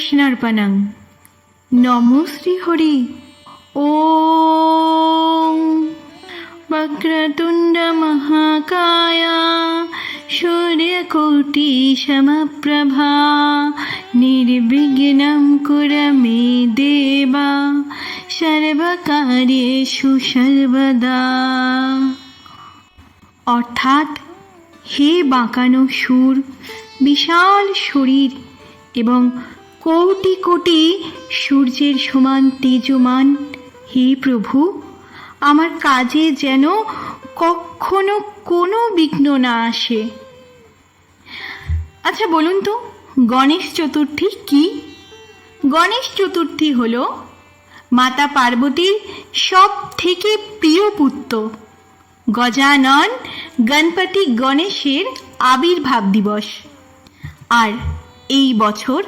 কৃষ্ণার্পণং নম শ্রীহরি ও বক্রতুণ্ড মহাকায়া। সূর্যকোটি সমপ্রভা। কুর মে দেবা। সর্বকার্যেষু সর্বদা। অর্থাৎ হে বাঁকানো সুর, বিশাল শরীর এবং কোটি কোটি সূর্যের সমান তেজমান। হে প্রভু, আমার কাজে যেন কখনো কোনো বিঘ্ন না আসে। আচ্ছা বলুন তো, গণেশ চতুর্থী কি? গণেশ চতুর্থী হল মাতা পার্বতীর সব থেকে প্রিয় পুত্র। গজানন গণপতি গণেশের আবির্ভাব দিবস। আর এই বছর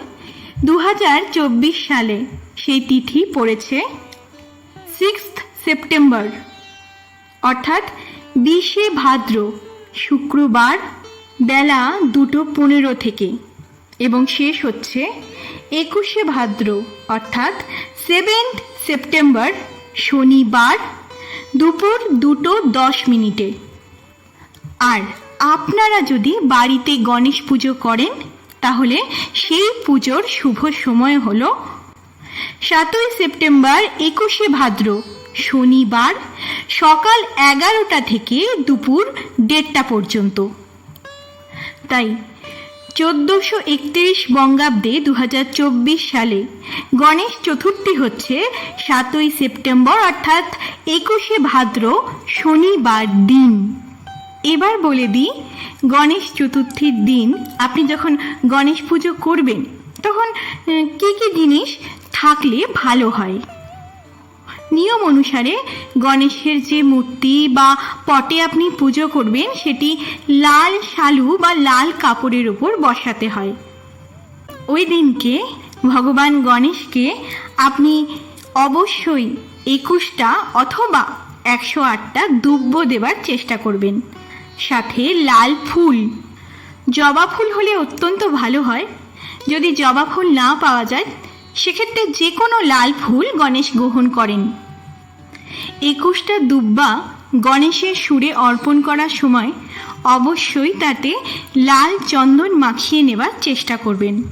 দু হাজার চব্বিশ সালে সেই তিথি পড়েছে সিক্সথ সেপ্টেম্বর। অর্থাৎ বিশে ভাদ্র, শুক্রবার বেলা দুটো পনেরো থেকে এবং শেষ হচ্ছে একুশে ভাদ্র, অর্থাৎ সেভেন্থ সেপ্টেম্বর, শনিবার দুপুর দুটো দশ মিনিটে। আর আপনারা যদি বাড়িতে গণেশ পুজো করেন তাহলে সেই পুজোর শুভ সময় হল সাতই সেপ্টেম্বর একুশে ভাদ্র, শনিবার সকাল এগারোটা থেকে দুপুর দেড়টা পর্যন্ত। তাই চোদ্দোশো একত্রিশ বঙ্গাব্দে দু হাজার চব্বিশ সালে গণেশ চতুর্থী হচ্ছে সাতই সেপ্টেম্বর, অর্থাৎ একুশে ভাদ্র শনিবার দিন। এবার বলে দিই, গণেশ চতুর্থীর দিন আপনি যখন গণেশ পুজো করবেন, তখন কি কি জিনিস থাকলে ভালো হয়? নিয়ম অনুসারে গণেশের যে মূর্তি বা পটে আপনি পুজো করবেন, সেটি লাল শালু বা লাল কাপড়ের উপর বসাতে হয়। ওই দিনকে ভগবান গণেশকে আপনি অবশ্যই একুশটা অথবা একশো আটটা দুব্য দেবার চেষ্টা করবেন। সাথে লাল ফুল। জবা ফুল হলে অত্যন্ত ভালো হয়। যদি জবা ফুল না পাওয়া যায়, সেক্ষেত্রে যে কোনো লাল ফুল গণেশ গ্রহণ করেন। একুশটা দুব্বা গণেশের সুরে অর্পণ করার সময় অবশ্যই তাতে লাল চন্দন মাখিয়ে নেবার চেষ্টা করবেন।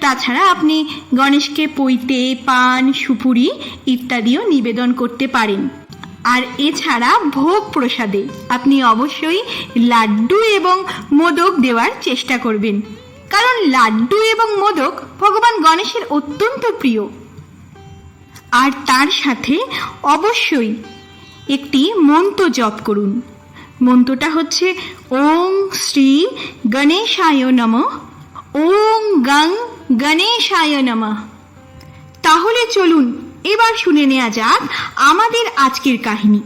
তাছাড়া আপনি গণেশকে পৈতে, পান, সুপুরি ইত্যাদিও নিবেদন করতে পারেন। আর এছাড়া ভোগ প্রসাদে আপনি অবশ্যই লাড্ডু এবং মোদক দেওয়ার চেষ্টা করবেন। কারণ লাড্ডু এবং মোদক ভগবান গণেশের অত্যন্ত প্রিয়। আর তার সাথে অবশ্যই একটি মন্ত্র জপ করুন। মন্ত্রটা হচ্ছে ওং শ্রী গণেশায় নম, ওং গং গণেশায় নম। তাহলে চলুন এবার শুনে নেওয়া যাক আমাদের আজকের কাহিনী।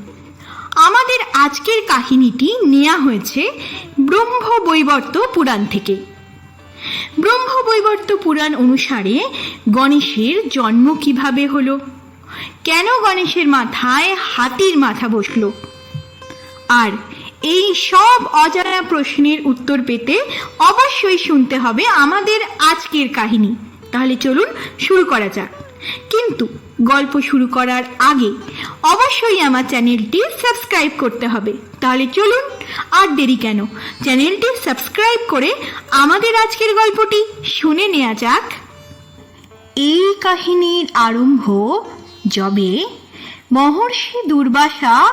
আমাদের আজকের কাহিনীটি নেওয়া হয়েছে ব্রহ্ম বৈবর্ত পুরাণ থেকে। ব্রহ্ম বৈবর্ত পুরাণ অনুসারে গণেশের জন্ম কীভাবে হলো? কেন গণেশের মাথায় হাতির মাথা বসল? আর এই সব অজানা প্রশ্নের উত্তর পেতে অবশ্যই শুনতে হবে আমাদের আজকের কাহিনী। তাহলে চলুন শুরু করা যাক। কিন্তু গল্প শুরু করার আগে অবশ্যই আমার চ্যানেলটি সাবস্ক্রাইব করতে হবে। তাহলে চলুন আর দেরি কেন? চ্যানেলটি সাবস্ক্রাইব করে আমাদের আজকের গল্পটি শুনে নেওয়া যাক। এই কাহিনীর আরম্ভ যবে মহর্ষি দুর্বাসা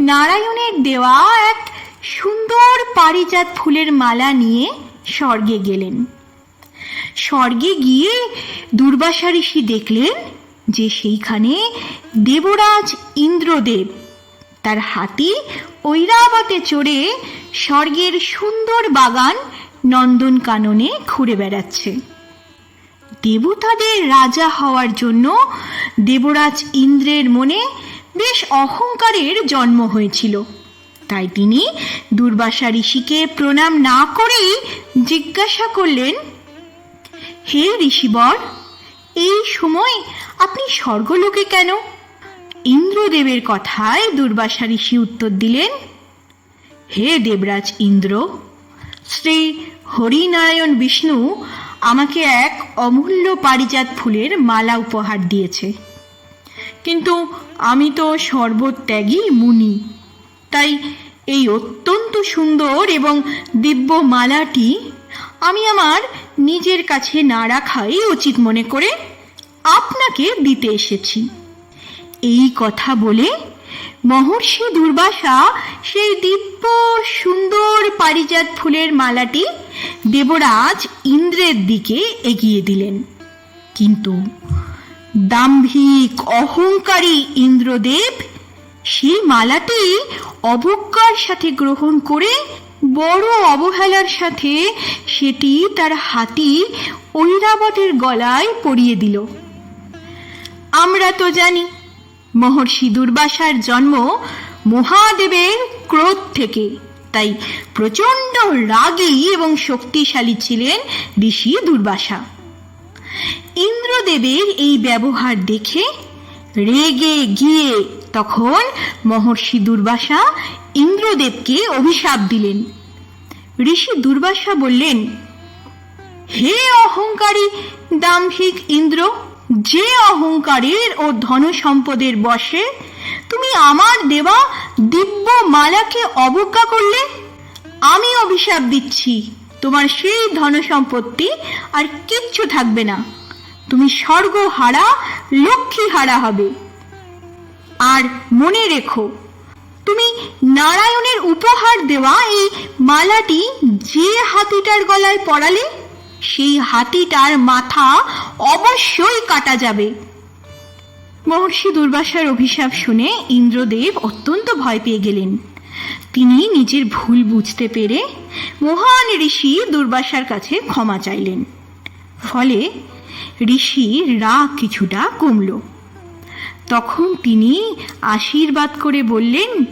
নারায়ণের দেওয়া এক সুন্দর পারিজাত ফুলের মালা নিয়ে স্বর্গে গেলেন। স্বর্গে গিয়ে দুর্বাসা ঋষি দেখলেন যে সেইখানে দেবরাজ ইন্দ্রদেব তার হাতি ঐরাবতে চড়ে স্বর্গের সুন্দর বাগান নন্দন কাননে ঘুরে বেড়াচ্ছে। দেবতাদের রাজা হওয়ার জন্য দেবরাজ ইন্দ্রের মনে বেশ অহংকারের জন্ম হয়েছিল। তাই তিনি দুর্বাসা ঋষিকে প্রণাম না করেই জিজ্ঞাসা করলেন হে ঋষিবর, এই সময় আপনি স্বর্গলোকে কেন? ইন্দ্রদেবের কথায় দুর্বাসা ঋষি উত্তর দিলেন, হে দেবরাজ ইন্দ্র, শ্রী হরিনারায়ণ বিষ্ণু আমাকে এক অমূল্য পারিজাত ফুলের মালা উপহার দিয়েছে। কিন্তু আমি তো সর্বত্যাগী মুনি, তাই এই অত্যন্ত সুন্দর এবং দিব্য মালাটি আমি আমার নিজের কাছে না রাখাই উচিত মনে করে আপনাকে দিতে এসেছি। এই কথা বলে মহর্ষি দুর্বাসা সেই দিব্য, সুন্দর পারিজাত ফুলের মালাটি দেবরাজ ইন্দ্রের দিকে এগিয়ে দিলেন। কিন্তু দাম্ভিক, অহংকারী ইন্দ্রদেব সেই মালাটি অবজ্ঞার সাথে গ্রহণ করে বড় অবহেলার সাথে সেটি তার হাতি ঐরাবতের গলায় পরিয়ে দিল। আমরা তো জানি, মহর্ষি দুর্বাসার জন্ম মহাদেবের ক্রোধ থেকে। তাই প্রচণ্ড রাগী এবং শক্তিশালী ছিলেন ঋষি দুর্বাসা। ইন্দ্রদেবের এই ব্যবহার দেখে রেগে গিয়ে তখন মহর্ষি দুর্বাসা ইন্দ্রদেবকে অভিশাপ দিলেন। ঋষি দুর্বাসা বললেন, হে অহংকারী দাম্ভিক ইন্দ্র, যে অহংকারের ও ধন সম্পদের বসে তুমি আমার দেওয়া দিব্য মালাকে অবজ্ঞা করলে, আমি অভিশাপ দিচ্ছি। তোমার সেই ধন সম্পত্তি আর কিচ্ছু থাকবে না। তুমি স্বর্গ হারা লক্ষ্মী হারা হবে। আর মনে রেখো তুমি নারায়ণের উপহার দেওয়া এই মালাটি যে হাতিটার গলায় পড়ালে, সেই হাতিটার মাথা অবশ্যই কাটা যাবে। মহর্ষি দুর্বাসার অভিশাপ শুনে ইন্দ্রদেব অত্যন্ত ভয় পেয়ে গেলেন। তিনি নিজের ভুল বুঝতে পেরে মহান ঋষি দুর্বাসার কাছে ক্ষমা চাইলেন। ফলে ঋষির রাগ কিছুটা কমল। তখন তিনি আশীর্বাদ করে বললেন,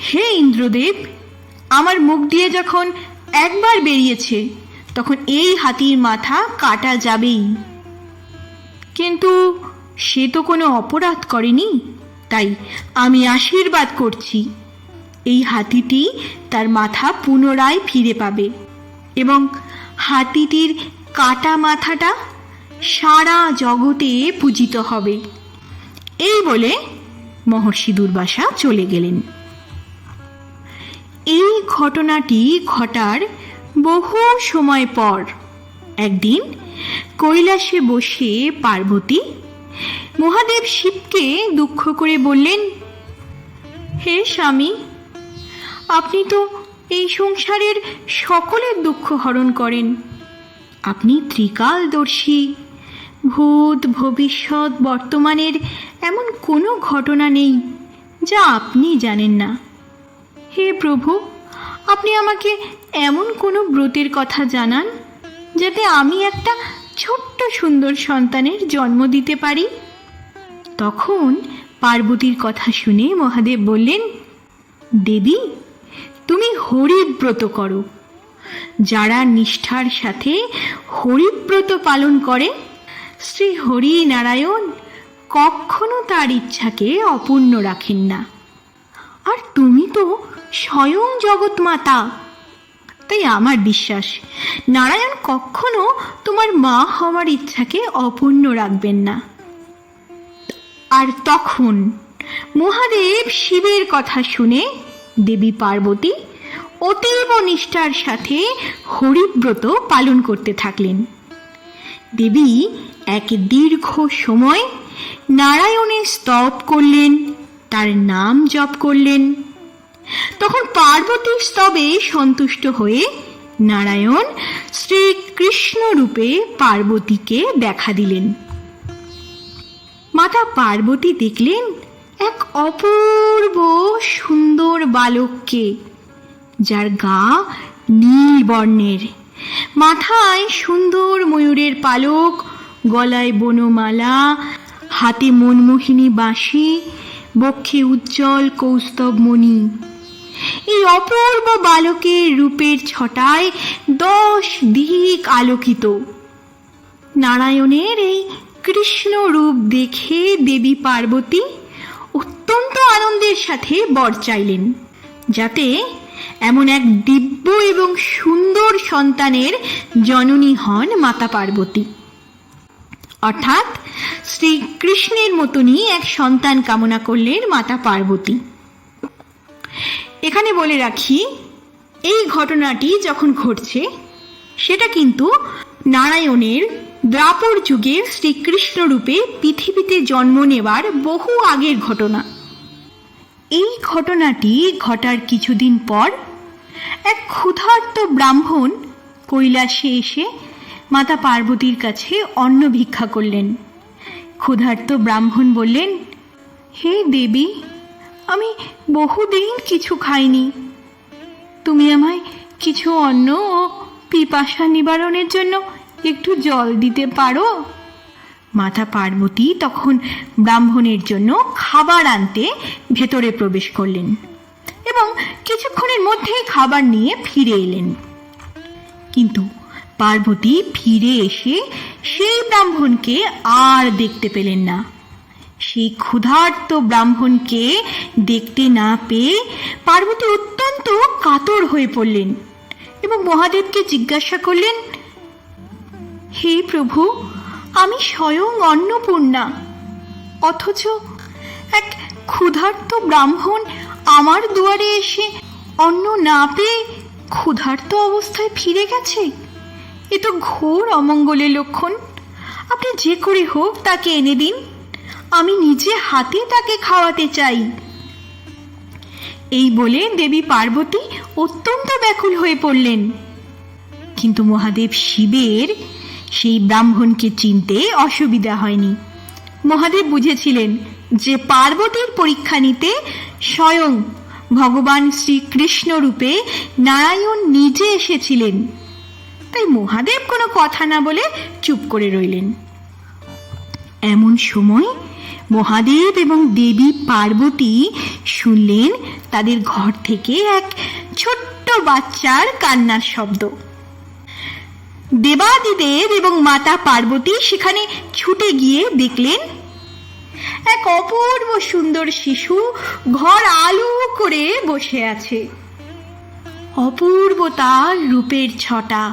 হে ইন্দ্রদেব, আমার মুখ দিয়ে যখন একবার বেরিয়েছে, তখন এই হাতির মাথা কাটা যাবেই। কিন্তু সে তো কোনো অপরাধ করেনি, তাই আমি আশীর্বাদ করছি। এই হাতিটি তার মাথা পুনরায় ফিরে পাবে এবং হাতিটির কাটা মাথাটা সারা জগতে পূজিত হবে। এই বলে মহর্ষি দুর্বাসা চলে গেলেন। এই ঘটনাটি ঘটার বহু সময় পর একদিন কৈলাসে বসে পার্বতী মহাদেব শিবকে দুঃখ করে বললেন, হে স্বামী, আপনি তো এই সংসারের সকলের দুঃখ হরণ করেন। আপনি ত্রিকালদর্শী ভূত, ভবিষ্যৎ, বর্তমানের এমন কোনো ঘটনা নেই যা আপনি জানেন না। হে প্রভু, আপনি আমাকে এমন কোনো ব্রতের কথা জানান যাতে আমি একটা ছোট্ট সুন্দর সন্তানের জন্ম দিতে পারি? তখন পার্বতীর কথা শুনে মহাদেব বললেন, দেবী, তুমি হরিব্রত করো। যারা নিষ্ঠার সাথে হরিব্রত পালন করে শ্রী হরি নারায়ণ কখনো তার ইচ্ছাকে অপূর্ণ রাখেন না। আর তুমি তো স্বয়ং জগৎ মাতা তাই আমার বিশ্বাস, নারায়ণ কখনো তোমার মা হওয়ার ইচ্ছাকে অপূর্ণ রাখবেন না। আর তখন মহাদেব শিবের কথা শুনে দেবী পার্বতী অতীব নিষ্ঠার সাথে হরিব্রত পালন করতে থাকলেন। দেবী এক দীর্ঘ সময় নারায়ণের স্তব করলেন, তার নাম জপ করলেন। তখন পার্বতীর স্তবে সন্তুষ্ট হয়ে নারায়ণ শ্রীকৃষ্ণ রূপে পার্বতীকে দেখা দিলেন। মাতা পার্বতী দেখলেন এক অপূর্ব সুন্দর বালককে, যার গা নীল বর্ণের। মাথায় সুন্দর ময়ূরের পালক, গলায় বনমালা, হাতে মনমোহিনী বাঁশি, বক্ষে উজ্জ্বল কৌস্তব মণি। এই অপূর্ব বালকের রূপের ছটায় দশ দিক আলোকিত। নারায়ণের এই কৃষ্ণ রূপ দেখে দেবী পার্বতী অত্যন্ত আনন্দের সাথে বর চাইলেন, যাতে এমন এক দিব্য এবং সুন্দর সন্তানের জননী হন মাতা পার্বতী। অর্থাৎ শ্রীকৃষ্ণের মতনই এক সন্তান কামনা করলেন মাতা পার্বতী। এখানে বলে রাখি, এই ঘটনাটি যখন ঘটছে, সেটা কিন্তু নারায়ণের দ্রাপর যুগে শ্রীকৃষ্ণ রূপে পৃথিবীতে জন্ম নেবার বহু আগের ঘটনা। এই ঘটনাটি ঘটার কিছুদিন পর এক ক্ষুধার্ত ব্রাহ্মণ কৈলাসে এসে মাতা পার্বতীর কাছে অন্ন ভিক্ষা করলেন। ক্ষুধার্ত ব্রাহ্মণ বললেন, হে দেবী, আমি বহুদিন কিছু খাইনি। তুমি আমায় কিছু অন্ন ও পিপাসা নিবারণের জন্য একটু জল দিতে পারো? মাতা পার্বতী তখন ব্রাহ্মণের জন্য খাবার আনতে ভেতরে প্রবেশ করলেন এবং কিছুক্ষণের মধ্যেই খাবার নিয়ে ফিরে এলেন। কিন্তু পার্বতী ফিরে এসে সেই ব্রাহ্মণকে আর দেখতে পেলেন না। সেই ক্ষুধার্ত ব্রাহ্মণকে দেখতে না পেয়ে পার্বতী অত্যন্ত কাতর হয়ে পড়লেন এবং মহাদেবকে জিজ্ঞাসা করলেন, হে প্রভু আমি স্বয়ং অন্নপূর্ণা। অথচ এক ক্ষুধার্ত ব্রাহ্মণ আমার দুয়ারে এসে অন্ন না পেয়ে ক্ষুধার্ত অবস্থায় ফিরে গেছে? এ তো ঘোর অমঙ্গলের লক্ষণ। আপনি যে করে হোক তাকে এনে দিন। আমি নিজে হাতে তাকে খাওয়াতে চাই। এই বলে দেবী পার্বতী অত্যন্ত ব্যাকুল হয়ে পড়লেন। কিন্তু মহাদেব শিবের সেই ব্রাহ্মণকে চিনতে অসুবিধা হয়নি। মহাদেব বুঝেছিলেন যে পার্বতীর পরীক্ষা নিতে স্বয়ং ভগবান শ্রীকৃষ্ণ রূপে নারায়ণ নিজে এসেছিলেন। তাই মহাদেব কোনো কথা না বলে চুপ করে রইলেন। এমন সময় মহাদেব এবং দেবী পার্বতী শুনলেন তাদের ঘর থেকে এক ছোট্ট বাচ্চার কান্নার শব্দ। দেবাদিদেব এবং মাতা পার্বতী সেখানে ছুটে গিয়ে দেখলেন, এক অপূর্ব সুন্দর শিশু ঘর আলো করে বসে আছে। অপূর্ব তার রূপের ছটা,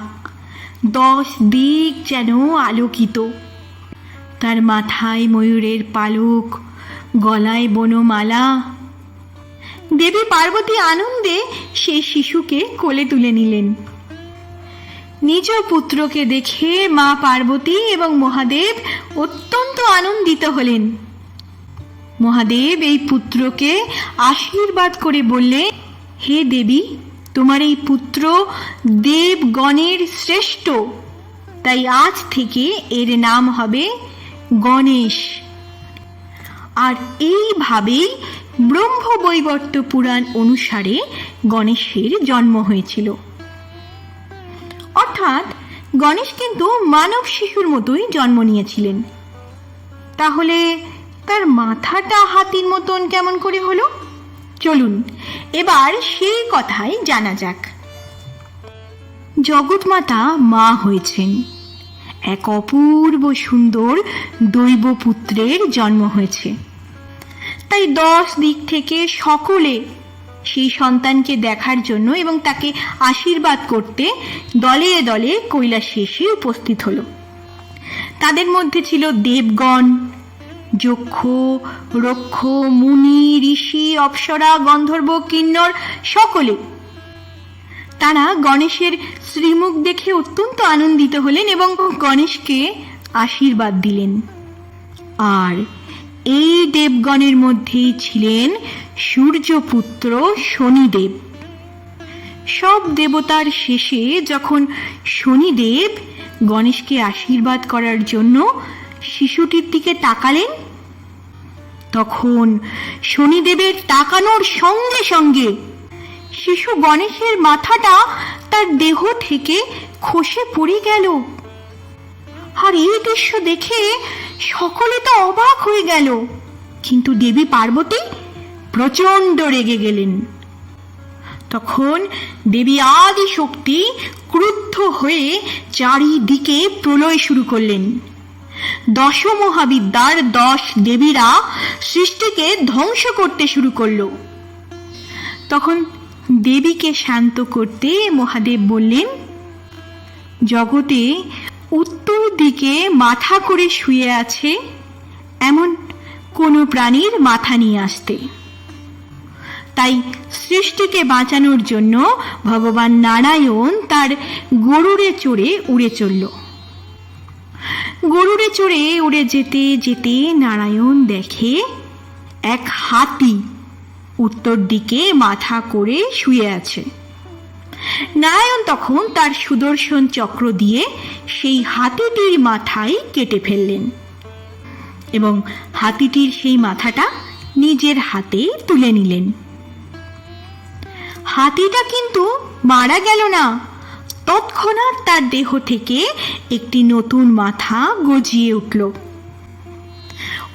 দশ দিক যেন আলোকিত। তার মাথায় ময়ূরের পালক, গলায় বনমালা। দেবী পার্বতী আনন্দে সেই শিশুকে কোলে তুলে নিলেন। নিজ পুত্রকে দেখে মা পার্বতী এবং মহাদেব অত্যন্ত আনন্দিত হলেন। মহাদেব এই পুত্রকে আশীর্বাদ করে বললে হে দেবী, তোমার এই পুত্র দেবগণের শ্রেষ্ঠ। তাই আজ থেকে এর নাম হবে গণেশ। আর এইভাবেই ব্রহ্মবৈবর্ত পুরাণ অনুসারে গণেশের জন্ম হয়েছিল। অর্থাৎ গণেশ কিন্তু মানব শিশুর মতোই জন্ম নিয়েছিলেন। তাহলে তার মাথাটা হাতির মতন কেমন করে হলো? চলুন, এবার সেই কথাই জানা যাক। জগৎমাতা মা হয়েছেন। এক অপূর্ব সুন্দর দৈব পুত্রের জন্ম হয়েছে। তাই দশ দিক থেকে সকলে সেই সন্তানকে দেখার জন্য এবং তাকে আশীর্বাদ করতে দলে দলে কৈলাসে এসে উপস্থিত হলো। তাদের মধ্যে ছিল দেবগণ, যক্ষ, রক্ষ, মুনি, ঋষি, অপ্সরা, গন্ধর্ব, কিন্নর, সকলে। তারা গণেশের শ্রীমুখ দেখে অত্যন্ত আনন্দিত হলেন এবং গণেশকে আশীর্বাদ দিলেন। আর এই দেবগণের মধ্যেই ছিলেন সূর্যপুত্র শনিদেব। সব দেবতার শেষে যখন শনিদেব গণেশকে আশীর্বাদ করার জন্য শিশুটির দিকে তাকালেন, তখন শনিদেবের তাকানোর সঙ্গে সঙ্গে শিশু গণেশের মাথাটা তার দেহ থেকে খসে পড়ে গেল। আর এই দৃশ্য দেখে সকলে তো অবাক হয়ে গেল। কিন্তু দেবী পার্বতী প্রচণ্ড রেগে গেলেন। তখন দেবী আদি শক্তি ক্রুদ্ধ হয়ে চারিদিকে প্রলয় শুরু করলেন। দশ মহাবিদ্যার দশ দেবীরা সৃষ্টিকে ধ্বংস করতে শুরু করল। তখন দেবীকে শান্ত করতে মহাদেব বললেন, জগতে উত্তর দিকে মাথা করে শুয়ে আছে এমন কোনো প্রাণীর মাথা নিয়ে আসতে। তাই সৃষ্টিকে বাঁচানোর জন্য ভগবান নারায়ণ তার গরুড়ে চড়ে উড়ে চলল। গরুড়ে চড়ে উড়ে যেতে যেতে নারায়ণ দেখে এক হাতি উত্তর দিকে মাথা করে শুয়ে আছে। নারায়ণ তখন তার সুদর্শন চক্র দিয়ে সেই হাতিটির মাথায় কেটে ফেললেন এবং হাতিটির সেই মাথাটা নিজের হাতে তুলে নিলেন। হাতিটা কিন্তু মারা গেল না। তৎক্ষণাৎ তার দেহ থেকে একটি নতুন মাথা গজিয়ে উঠল।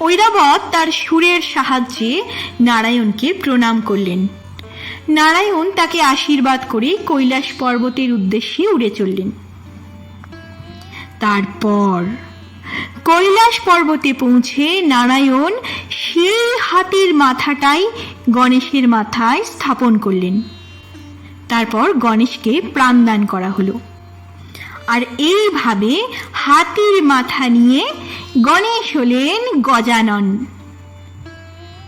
ঐরাবত তার সুরের সাহায্যে নারায়ণকে প্রণাম করলেন। নারায়ণ তাকে আশীর্বাদ করে কৈলাস পর্বতের উদ্দেশ্যে উড়ে চললেন। তারপর কৈলাস পর্বতে পৌঁছে নারায়ণ সেই হাতির মাথাটাই গণেশের মাথায় স্থাপন করলেন। তারপর গণেশকে প্রাণদান করা হলো। আর এইভাবে হাতির মাথা নিয়ে গণেশ হলেন গজানন।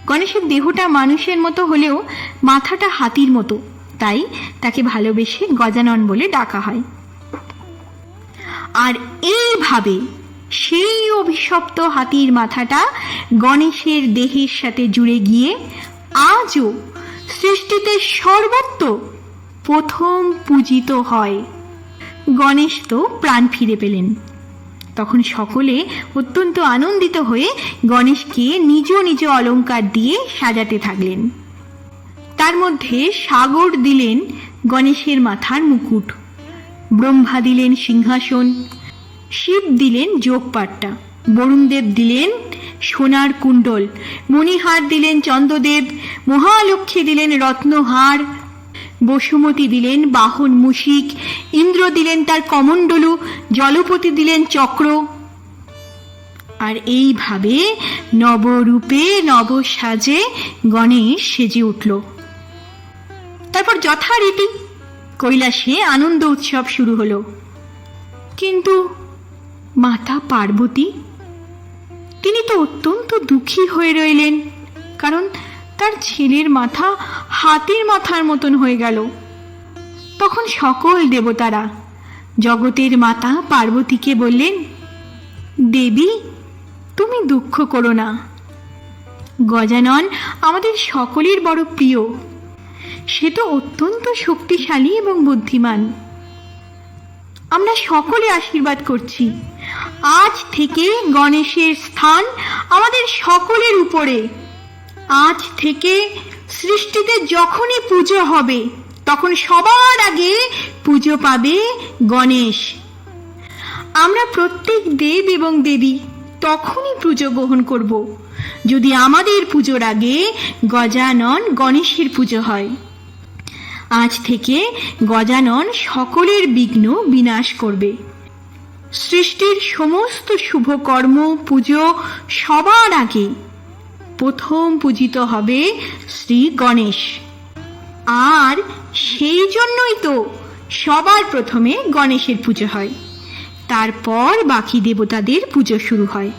গণেশের দেহটা মানুষের মতো হলেও মাথাটা হাতির মতো, তাই তাকে ভালোবেসে গজানন বলে ডাকা হয়। আর এইভাবে সেই অভিশপ্ত হাতির মাথাটা গণেশের দেহের সাথে জুড়ে গিয়ে আজও সৃষ্টিতে সর্বত্র প্রথম পূজিত হয়। গণেশ তো প্রাণ ফিরে পেলেন। তখন সকলে অত্যন্ত আনন্দিত হয়ে গণেশকে নিজ নিজ অলঙ্কার দিয়ে সাজাতে থাকলেন। তার মধ্যে সাগর দিলেন গণেশের মাথার মুকুট, ব্রহ্মা দিলেন সিংহাসন, শিব দিলেন যোগপাট্টা, বরুণদেব দিলেন সোনার কুণ্ডল, মণিহার দিলেন চন্দ্রদেব, মহালক্ষ্মী দিলেন রত্নহার বসুমতী দিলেন বাহন মুশিক, ইন্দ্র দিলেন তার কমণ্ডলু, জলপতি দিলেন চক্র। আর এইভাবে নবরূপে নব সাজে গণেশ সেজে উঠল। তারপর যথারীতি কৈলাসে আনন্দ উৎসব শুরু হলো। কিন্তু মাতা পার্বতী, তিনি তো অত্যন্ত দুঃখী হয়ে রইলেন, কারণ তার ছেলের মাথা হাতির মাথার মতন হয়ে গেল। তখন সকল দেবতারা জগতের মাতা পার্বতীকে বললেন, দেবী, তুমি দুঃখ করো না। গজানন আমাদের সকলের বড় প্রিয়। সে তো অত্যন্ত শক্তিশালী এবং বুদ্ধিমান। আমরা সকলে আশীর্বাদ করছি। আজ থেকে গণেশের স্থান আমাদের সকলের উপরে। আজ থেকে সৃষ্টিতে যখনই পুজো হবে, তখন সবার আগে পুজো পাবে গণেশ। আমরা প্রত্যেক দেব এবং দেবী তখনই পুজো গ্রহণ করব। যদি আমাদের পুজোর আগে গজানন গণেশের পুজো হয়। আজ থেকে গজানন সকলের বিঘ্ন বিনাশ করবে। সৃষ্টির সমস্ত শুভ কর্ম, পুজো সবার আগে। প্রথম পূজিত হবে শ্রী গণেশ। আর সেই জন্যই তো সবার প্রথমে গণেশের পুজো হয়। তারপর বাকি দেবতাদের পুজো শুরু হয়।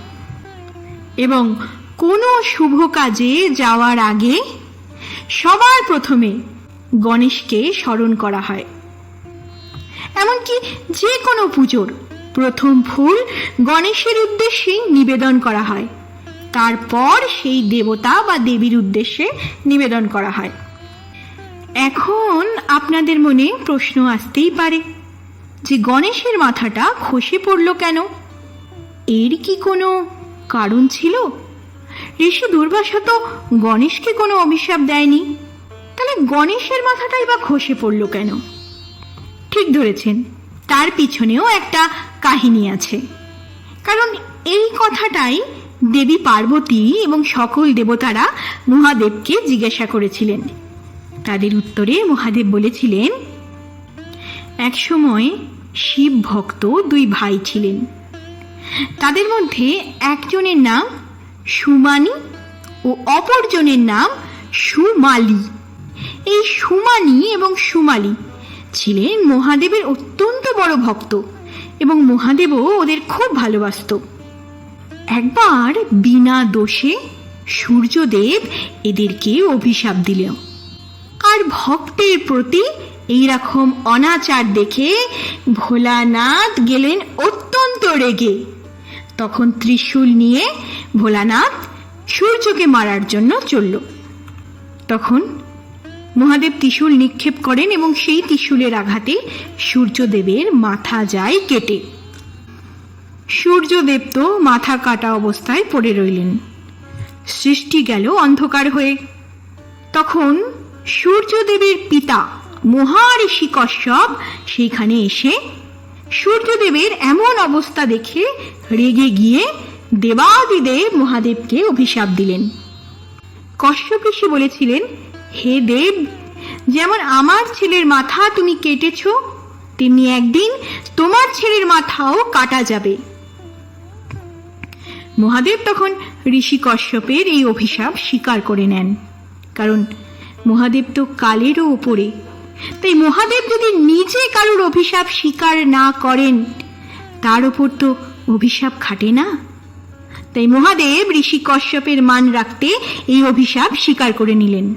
এবং কোনো শুভ কাজে যাওয়ার আগে সবার প্রথমে গণেশকে স্মরণ করা হয়। এমনকি যে কোনো পুজোর প্রথম ফুল গণেশের উদ্দেশ্যে নিবেদন করা হয়। তারপর সেই দেবতা বা দেবীর উদ্দেশ্যে নিবেদন করা হয়। এখন আপনাদের মনে প্রশ্ন আসতেই পারে, যে গণেশের মাথাটা খসে পড়ল কেন? এর কি কোনো কারণ ছিল? ঋষি দুর্বাসা তো গণেশকে কোনো অভিশাপ দেয়নি। তাহলে গণেশের মাথাটাই বা খসে পড়ল কেন? ঠিক ধরেছেন, তার পিছনেও একটা কাহিনী আছে। কারণ এই কথাটাই দেবী পার্বতী এবং সকল দেবতারা মহাদেবকে জিজ্ঞাসা করেছিলেন। তাদের উত্তরে মহাদেব বলেছিলেন একসময় শিব ভক্ত দুই ভাই ছিলেন। তাদের মধ্যে একজনের নাম সুমানি ও অপরজনের নাম সুমালি। এই সুমানি এবং সুমালি ছিলেন মহাদেবের অত্যন্ত বড় ভক্ত এবং মহাদেবও ওদের খুব ভালোবাসত। একবার বিনা দোষে সূর্যদেব এদেরকে অভিশাপ দিলেন। আর ভক্তের প্রতি এইরকম অনাচার দেখে ভোলানাথ গেলেন অত্যন্ত রেগে। তখন ত্রিশূল নিয়ে ভোলানাথ সূর্যকে মারার জন্য চলল। তখন মহাদেব ত্রিশূল নিক্ষেপ করেন এবং সেই ত্রিশূলের আঘাতে সূর্যদেবের মাথা যায় কেটে। সূর্যদেব তো মাথা কাটা অবস্থায় পড়ে রইলেন। সৃষ্টি গেল অন্ধকার হয়ে। তখন সূর্যদেবের পিতা মহারিষি কশ্যপ সেইখানে এসে সূর্যদেবের এমন অবস্থা দেখে রেগে গিয়ে দেবাদিদেব মহাদেবকে অভিশাপ দিলেন। কশ্যপ ঋষি বলেছিলেন, হে দেব, যেমন আমার ছেলের মাথা তুমি কেটেছ, তেমনি একদিন তোমার ছেলের মাথাও কাটা যাবে। মহাদেব তখন ঋষি কশ্যপের এই অভিশাপ স্বীকার করে নেন। কারণ মহাদেব তো কালেরও ওপরে তাই মহাদেব যদি নিজে কারোর অভিশাপ স্বীকার না করেন, তার ওপর তো অভিশাপ খাটে না। তাই মহাদেব ঋষি কশ্যপের মান রাখতে এই অভিশাপ স্বীকার করে নিলেন।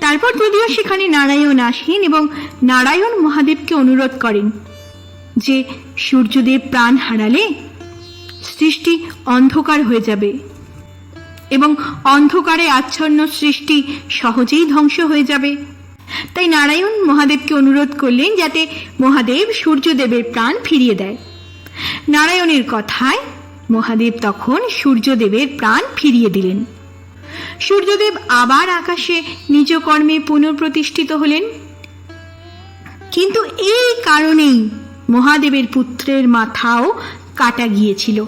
তারপর যদিও সেখানে নারায়ণ আসেন এবং নারায়ণ মহাদেবকে অনুরোধ করেন যে, সূর্যদেব প্রাণ হারালে সৃষ্টি অন্ধকার হয়ে যাবে। এবং অন্ধকারে আচ্ছন্ন সৃষ্টি সহজেই ধ্বংস হয়ে যাবে। তাই নারায়ণ মহাদেবকে অনুরোধ করলেন যাতে মহাদেব সূর্যদেবের প্রাণ ফিরিয়ে দেয়। নারায়ণের কথায় মহাদেব তখন সূর্যদেবের প্রাণ ফিরিয়ে দিলেন। সূর্যদেব আবার আকাশে নিজ কর্মে পুনঃপ্রতিষ্ঠিত হলেন। কিন্তু এই কারণেই মহাদেবের পুত্রের মাথাও কাটা গিয়েছিল।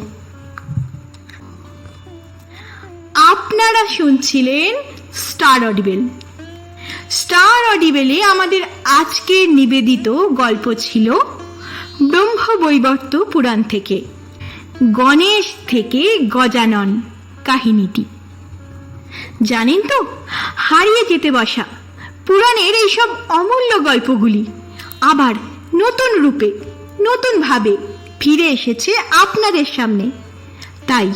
আপনারা শুনছিলেন স্টার অডিবেল। স্টার অডিবেলে আমাদের আজকের নিবেদিত গল্প ছিল ব্রহ্মবৈবর্ত পুরাণ থেকে, গণেশ থেকে গজানন কাহিনীটি। জানেন তো, হারিয়ে যেতে বসা পুরাণের এইসব অমূল্য গল্পগুলি আবার নতুন রূপে, নতুনভাবে ফিরে এসেছে আপনাদের সামনে। তাই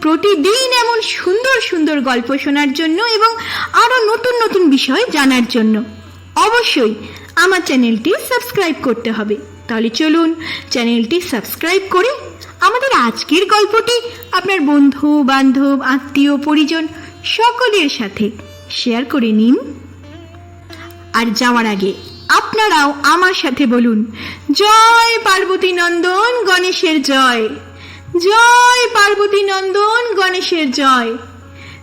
প্রতিদিন এমন সুন্দর সুন্দর গল্প শোনার জন্য এবং আরও নতুন নতুন বিষয় জানার জন্য অবশ্যই আমার চ্যানেলটি সাবস্ক্রাইব করতে হবে। তাহলে চলুন চ্যানেলটি সাবস্ক্রাইব করে আমাদের আজকের গল্পটি আপনার বন্ধু, বান্ধব, আত্মীয়, পরিজন সকলের সাথে শেয়ার করে নিন। আর যাওয়ার আগে আপনারাও আমার সাথে বলুন। জয় পার্বতী নন্দন গণেশের জয়। জয় পার্বতী নন্দন গণেশের জয়।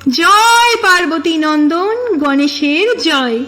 জয় পার্বতী নন্দন গণেশের জয়।